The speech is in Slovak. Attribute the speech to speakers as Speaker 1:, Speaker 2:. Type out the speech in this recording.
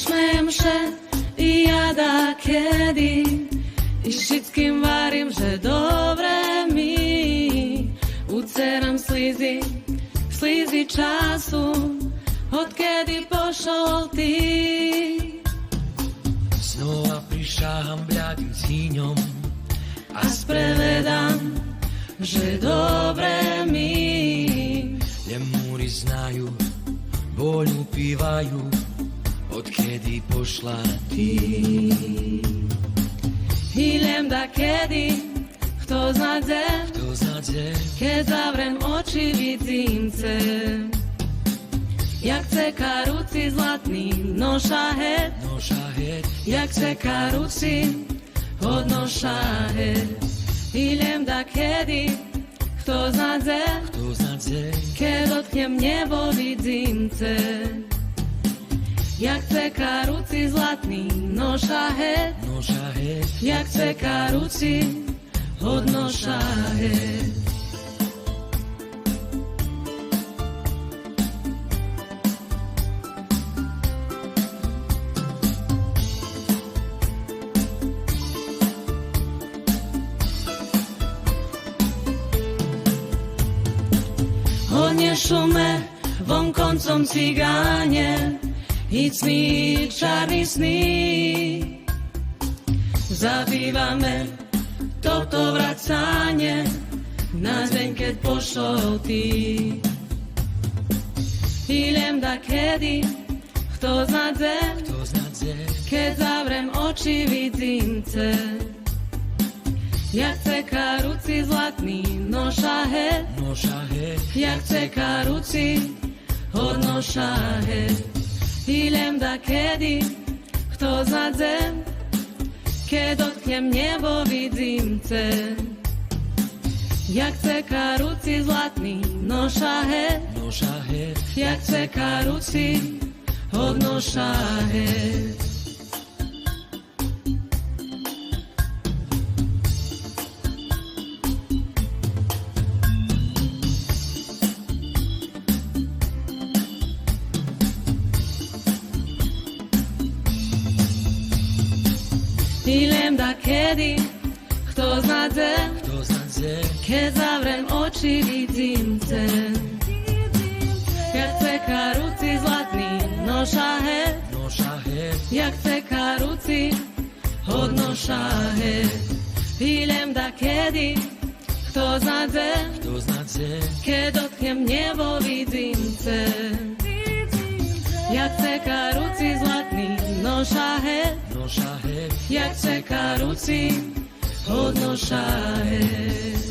Speaker 1: Zašmejemše i ja da kedy i všetkým varím, že dobre mi. Uceram slizi, slizi času odkedy pošol ty.
Speaker 2: Znova prišáham bľadým síňom
Speaker 1: a sprevedám, že dobre mi.
Speaker 2: Lemúry znajú, boľu pívajú, odkedy pošla ty.
Speaker 1: Hilem da kedy, kto znadze,
Speaker 2: To znadze,
Speaker 1: keď zavrem oči vidím ce. Jak chce karuci zlatný nošahet,
Speaker 2: no šahet,
Speaker 1: jak chce karuci odnošahet. Hilem da kedy, kto znadze,
Speaker 2: to znadze,
Speaker 1: keď dotknem nebo vidím ce. Jak chce karuci zlatný nošahet,
Speaker 2: no šahet,
Speaker 1: jak chce karuci odnošahet. Hodne šume, von koncom cigáne, i sny, čarný sny. Zabývame toto vracanie na deň, keď pošol ty. Idem da kedy, kto
Speaker 2: to znadze,
Speaker 1: keď zavrem oči vidím ce. Jak chce karuci zlatný nošahet,
Speaker 2: no šahet,
Speaker 1: jak chce karuci odnošahet. Idem da kedy, kto znadze, keď dotknem nebo vidím ce. Jak chce karuci zlatný nošahet,
Speaker 2: no šahet,
Speaker 1: jak chce karuci odnošahet. Idem da kedy, kto znadze,
Speaker 2: to znadze,
Speaker 1: keď zavrem oči vidím ten. Jak chce karuci zlatný nošahet,
Speaker 2: no šahet,
Speaker 1: jak chce karuci odnošahet. Idem da kedy, kto znadze,
Speaker 2: to znadze,
Speaker 1: keď dotknem nebo vidím ten. Jak chce karuci jak chce karuci odnošahet.